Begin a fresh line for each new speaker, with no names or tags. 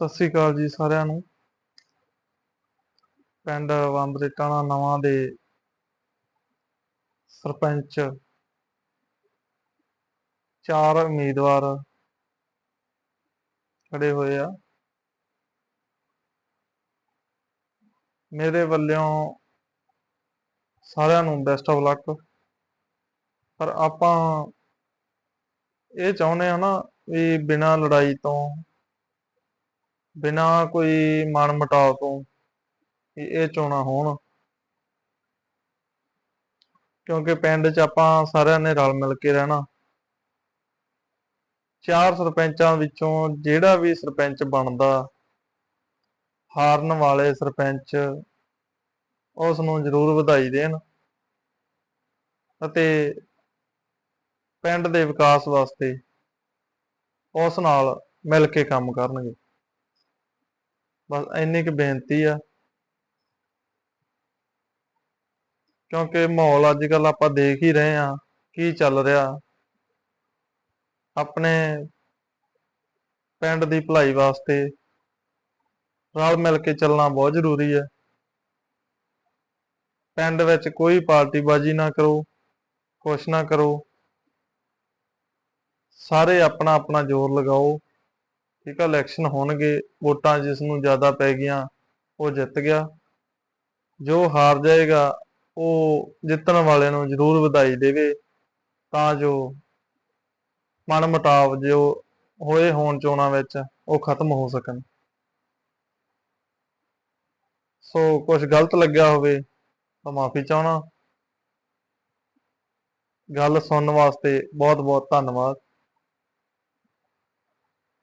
ਸਤਿ ਸ੍ਰੀ ਅਕਾਲ ਜੀ ਸਾਰਿਆਂ ਨੂੰ। ਪਿੰਡ ਵੰਬਰੇਟਾਣਾ ਨਵਾਂ ਦੇ ਸਰਪੰਚ ਚਾਰ ਉਮੀਦਵਾਰ ਖੜੇ ਹੋਏ ਆ। ਮੇਰੇ ਵੱਲੋਂ ਸਾਰਿਆਂ ਨੂੰ ਬੈਸਟ ਆਫ ਲੱਕ ਪਰ ਆਪਾਂ ਇਹ ਚਾਹੁੰਦੇ ਆ ਨਾ ਵੀ ਬਿਨਾਂ ਲੜਾਈ ਤੋਂ ਬਿਨਾਂ ਕੋਈ ਮਨ ਮਟਾਵ ਤੋਂ ਇਹ ਚੋਣਾਂ ਹੋਣ। ਕਿਉਂਕਿ ਪਿੰਡ 'ਚ ਆਪਾਂ ਸਾਰਿਆਂ ਨੇ ਰਲ ਮਿਲ ਕੇ ਰਹਿਣਾ। ਚਾਰ ਸਰਪੰਚਾਂ ਵਿੱਚੋਂ ਜਿਹੜਾ ਵੀ ਸਰਪੰਚ ਬਣਦਾ, ਹਾਰਨ ਵਾਲੇ ਸਰਪੰਚ ਉਸ ਨੂੰ ਜ਼ਰੂਰ ਵਧਾਈ ਦੇਣ ਅਤੇ ਪਿੰਡ ਦੇ ਵਿਕਾਸ ਵਾਸਤੇ ਉਸ ਨਾਲ ਮਿਲ ਕੇ ਕੰਮ ਕਰਨਗੇ। ਬਸ ਇੰਨੀ ਕੁ ਬੇਨਤੀ ਆ। ਕਿਉਂਕਿ ਮਾਹੌਲ ਅੱਜ ਕੱਲ ਆਪਾਂ ਦੇਖ ਹੀ ਰਹੇ ਆ ਕੀ ਚੱਲ ਰਿਹਾ। ਆਪਣੇ ਪਿੰਡ ਦੀ ਭਲਾਈ ਵਾਸਤੇ ਰਲ ਮਿਲ ਕੇ ਚੱਲਣਾ ਬਹੁਤ ਜ਼ਰੂਰੀ ਹੈ। ਪਿੰਡ ਵਿੱਚ ਕੋਈ ਪਾਰਟੀਬਾਜ਼ੀ ਨਾ ਕਰੋ, ਕੁਛ ਨਾ ਕਰੋ। ਸਾਰੇ ਆਪਣਾ ਆਪਣਾ ਜ਼ੋਰ ਲਗਾਓ। ਠੀਕ ਆ ਇਲੈਕਸ਼ਨ ਹੋਣਗੇ, ਵੋਟਾਂ ਜਿਸ ਨੂੰ ਜ਼ਿਆਦਾ ਪੈ ਗਈਆਂ, ਉਹ ਜਿੱਤ ਗਿਆ। ਜੋ ਹਾਰ ਜਾਏਗਾ, ਉਹ ਜਿੱਤਣ ਵਾਲੇ ਨੂੰ ਜ਼ਰੂਰ ਵਧਾਈ ਦੇਵੇ, ਤਾਂ ਜੋ ਮਨ ਮੁਟਾਵ ਜੋ ਹੋਏ ਹੋਣ ਚੋਣਾਂ ਵਿੱਚ, ਉਹ ਖਤਮ ਹੋ ਸਕਣ। ਸੋ ਕੁਝ ਗਲਤ ਲੱਗਿਆ ਹੋਵੇ, ਤਾਂ ਮਾਫੀ ਚਾਹਣਾ ਗੱਲ ਸੁਣਨ ਵਾਸਤੇ ਬਹੁਤ ਬਹੁਤ ਧੰਨਵਾਦ।